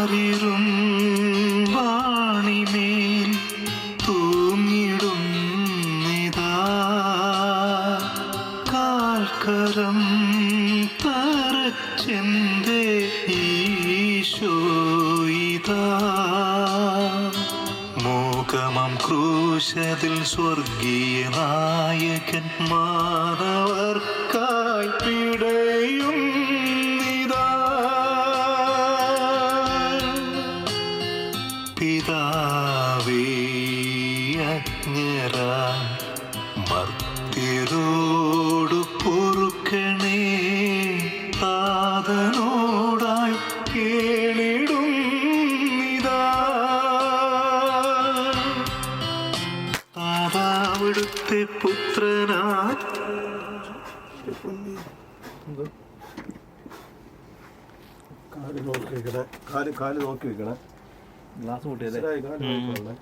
ആരിരും വാണിമേൽ തൂങ്ങിടുന്നിതാ കാൽക്കരം തറച്ചെന്തേ ഈശോയിതാ ക്രൂശതിൽ സ്വർഗീയ നായകൻ പിതാവേ അജ്ഞരാ മർത്യരോട് പൊറുക്കണേ. താതനോടായി കേളിടും താതാവിടുത്തെ പുത്രനാ. കാൽ നോക്കി വെക്കണേ കാൽ കാൽ നോക്കി വെക്കണേ ഗ്ലാസ് പൊട്ടിയല്ലേ മനസ്സിലായി, കാൽ നോക്കി വെക്കണേ.